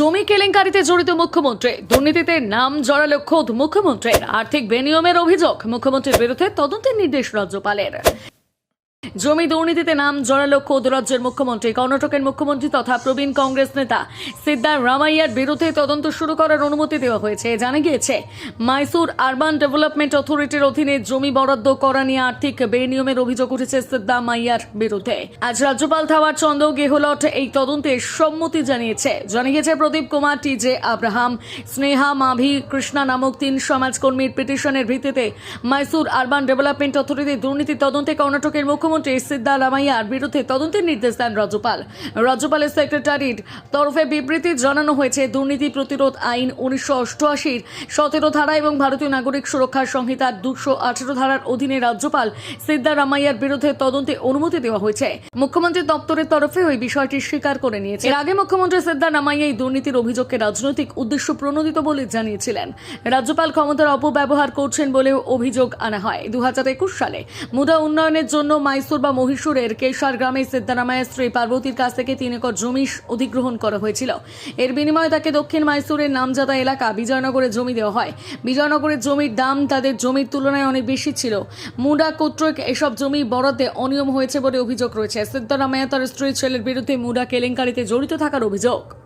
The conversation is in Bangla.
জমি কেলেঙ্কারিতে জড়িত মুখ্যমন্ত্রী। দুর্নীতিতে নাম জড়ালো খোদ মুখ্যমন্ত্রীর। আর্থিক বেনিয়মের অভিযোগ মুখ্যমন্ত্রীর বিরুদ্ধে তদন্তের নির্দেশ রাজ্যপালের। জমি দুর্নীতিতে নাম জড়ালো খোদ রাজ্যের মুখ্যমন্ত্রী। কর্ণাটকের মুখ্যমন্ত্রী তথা প্রবীণ কংগ্রেস নেতা সিদ্ধার রামাইয়ার বিরুদ্ধে তদন্ত শুরু করার অনুমতি দেওয়া হয়েছে। জানা গিয়েছে, মাইসুর আরবান ডেভেলপমেন্ট অথরিটির অধীনে জমি বরাদ্দ করা নিয়ে আর্থিক বেনিয়মের অভিযোগ উঠেছে সিদ্ধা মাইয়ার বিরুদ্ধে। আজ রাজ্যপাল থাওয়ার চন্দ্র গেহলট এই তদন্তে সম্মতি জানিয়েছে। জানা গিয়েছে, Pradeep Kumar, T J Abraham, Sneha Mavi, Krishna নামক তিন সমাজকর্মীর পিটিশনের ভিত্তিতে মাইসুর আরবান ডেভেলপমেন্ট অথরিটি দুর্নীতি তদন্তে কর্ণাটকের মুখ্যমন্ত্রী সিদ্ধা রামাইয়ার বিরুদ্ধে তদন্তের নির্দেশ দেন রাজ্যপাল। রাজ্যপালের সেক্রেটারির তরফে বিবৃতি জানানো হয়েছে, দুর্নীতি প্রতিরোধ আইন উনিশশো অষ্টআশির সতেরো ধারা এবং ভারতীয় নাগরিক সুরক্ষা সংহিতার দুশো আঠেরো ধারার অধীনে রাজ্যপাল সিদ্ধা রামাইয়ার বিরুদ্ধে তদন্তে অনুমতি দেওয়া হয়েছে। মুখ্যমন্ত্রী দপ্তরের তরফে ওই বিষয়টি স্বীকার করে নিয়েছে। এর আগে মুখ্যমন্ত্রী সিদ্ধা রামাইয়া এই দুর্নীতির অভিযোগকে রাজনৈতিক উদ্দেশ্য প্রণোদিত বলে জানিয়েছিলেন। রাজ্যপাল ক্ষমতার অপব্যবহার করছেন বলেও অভিযোগ আনা হয়। দু হাজার একুশ সালে মুদা উন্নয়নের জন্য মাইসুর বা মহীশূরের কেশার গ্রামে সিদ্ধারামায়ের স্ত্রী পার্বতীর কাছ থেকে তিন একর জমি অধিগ্রহণ করা হয়েছিল। এর বিনিময়ে তাকে দক্ষিণ মাইসুরের নামজাদা এলাকা বিজয়নগরে জমি দেওয়া হয়। বিজয়নগরের জমির দাম তাদের জমির তুলনায় অনেক বেশি ছিল। মুডা কর্তৃক এসব জমি বরাদ্দে অনিয়ম হয়েছে বলে অভিযোগ রয়েছে। সিদ্ধারামায়া তার স্ত্রীর ছেলের বিরুদ্ধে মুডা কেলেঙ্কারিতে জড়িত থাকার অভিযোগ।